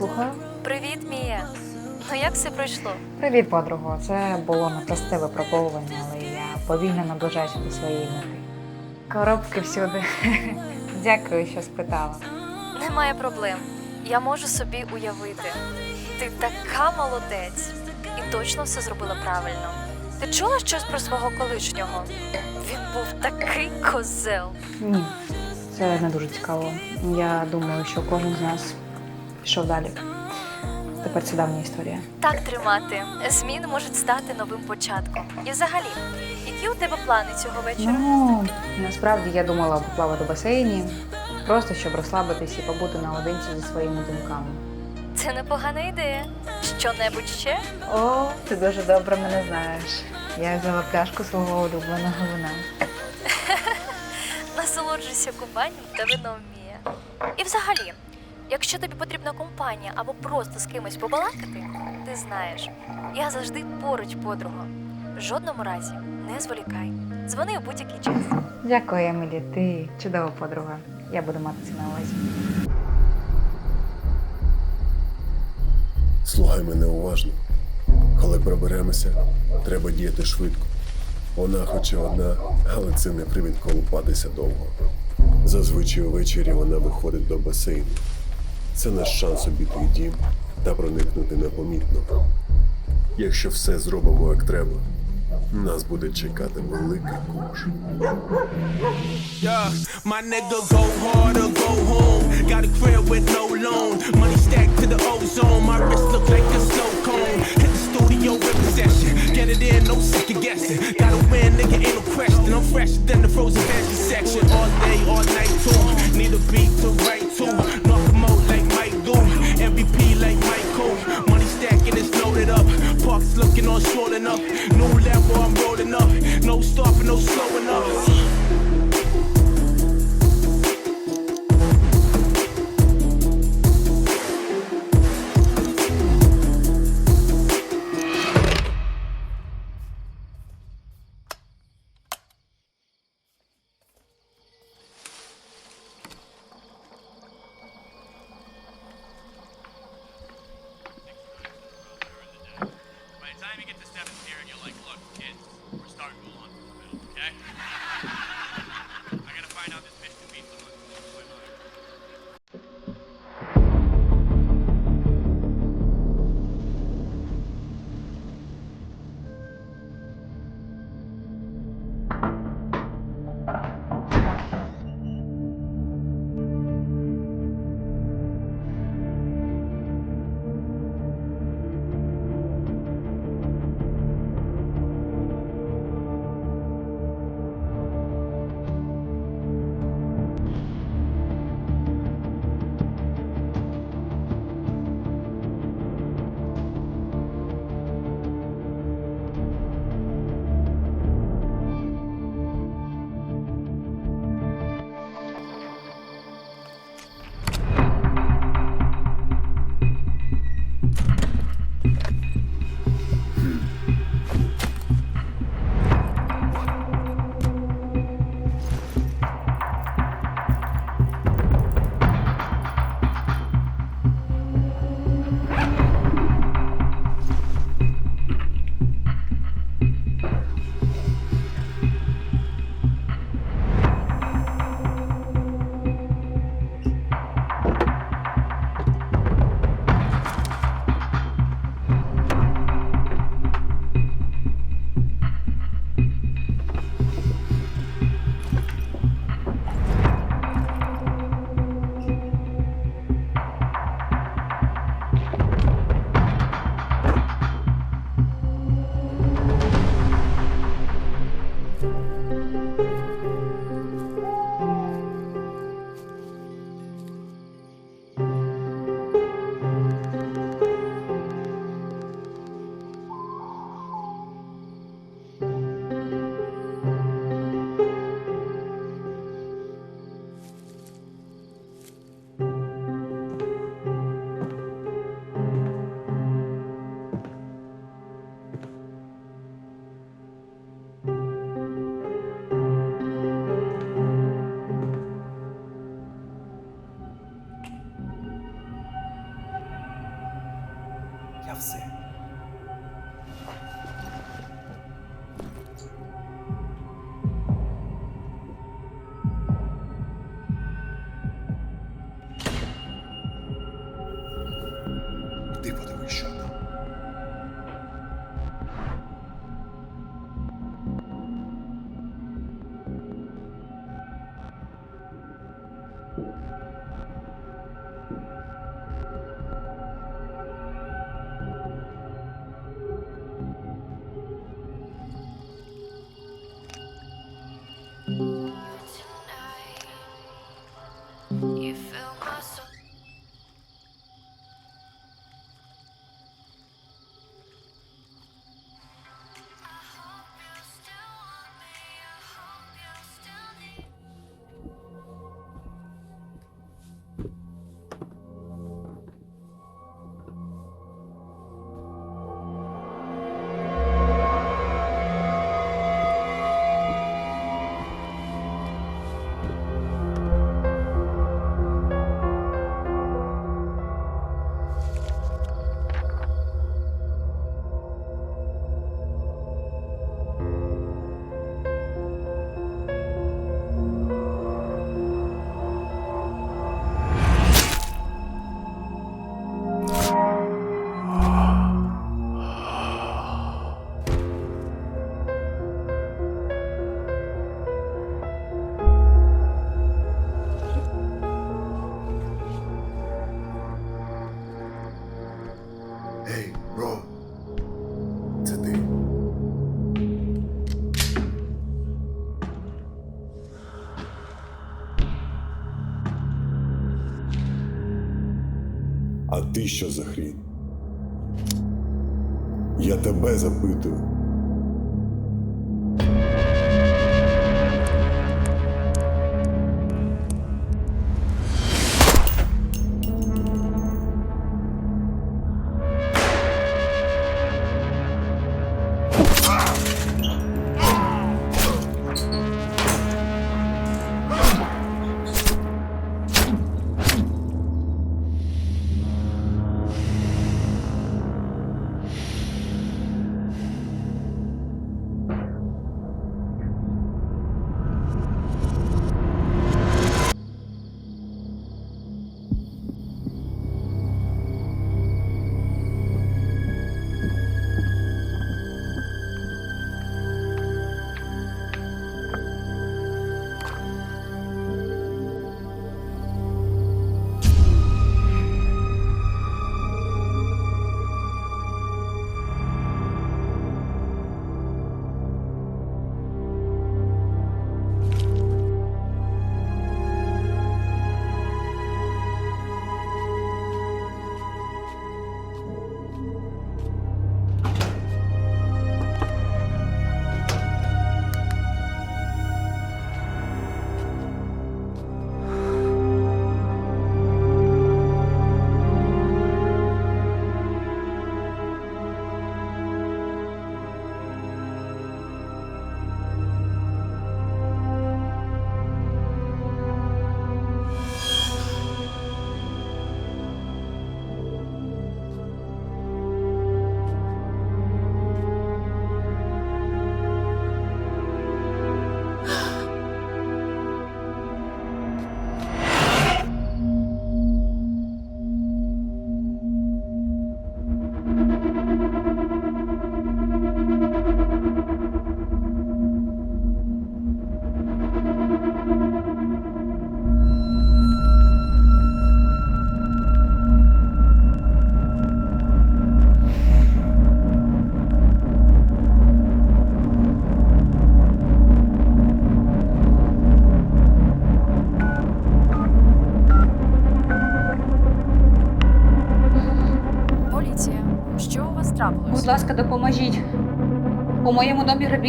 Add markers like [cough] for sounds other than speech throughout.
Слухаю. Привіт, Мія. Ну як все пройшло? Привіт, подруго. Це було непросте випробовування, але я повільно наближаюся до своєї мети. Коробки всюди. [laughs] Дякую, що спитала. Немає проблем. Я можу собі уявити. Ти така молодець і точно все зробила правильно. Ти чула щось про свого колишнього? Він був такий козел. Ні, це не дуже цікаво. Я думаю, що кожен з нас пішов далі. Тепер це давня історія. Так тримати. Зміни можуть стати новим початком. І взагалі, які у тебе плани цього вечора? Ну, насправді я думала поплавати в басейні, просто щоб розслабитись і побути наодинці зі своїми думками. Це непогана ідея. Що-небудь ще? О, ти дуже добре мене знаєш. Я взяла пляшку свого улюбленого вина. [laughs] Насолоджуйся купанням та вином Мія. І взагалі, якщо тобі потрібна компанія або просто з кимось побалакати, ти знаєш, я завжди поруч, подруга. В жодному разі не зволікай. Дзвони у будь-який час. Дякую, Емілі, ти чудова подруга. Я буду мати це на увазі. Слухай мене уважно. Коли проберемося, треба діяти швидко. Вона хоч і одна, але це не привід колупатися довго. Зазвичай увечері вона виходить до басейну. Це наш шанс обійти дім та проникнути непомітно. Якщо все зробимо як треба, нас буде чекати великий куш. Yeah, my nigga go hard or go home. maybe get to seventh tier and you're like, look, kids, we're starting Mulan from the middle, okay? You feel Бро. Це ти. А ти що за хрін? Я тебе запитую.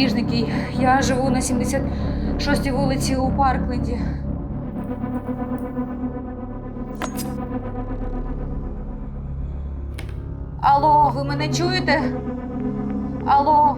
Грабіжники. Я живу на 76-й вулиці у Паркленді. Алло, ви мене чуєте? Алло.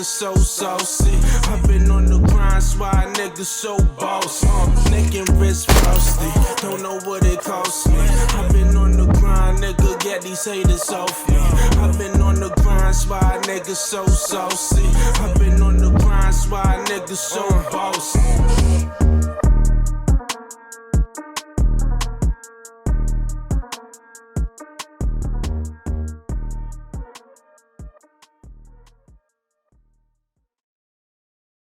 Niggas so saucy. I've been on the grind, why niggas so bossy. Uh, neck and wrist frosty, don't know what it cost me. I've been on the grind, nigga, get these haters off me. I've been on the grind, why niggas so saucy. I've been on the grind, why niggas so bossy.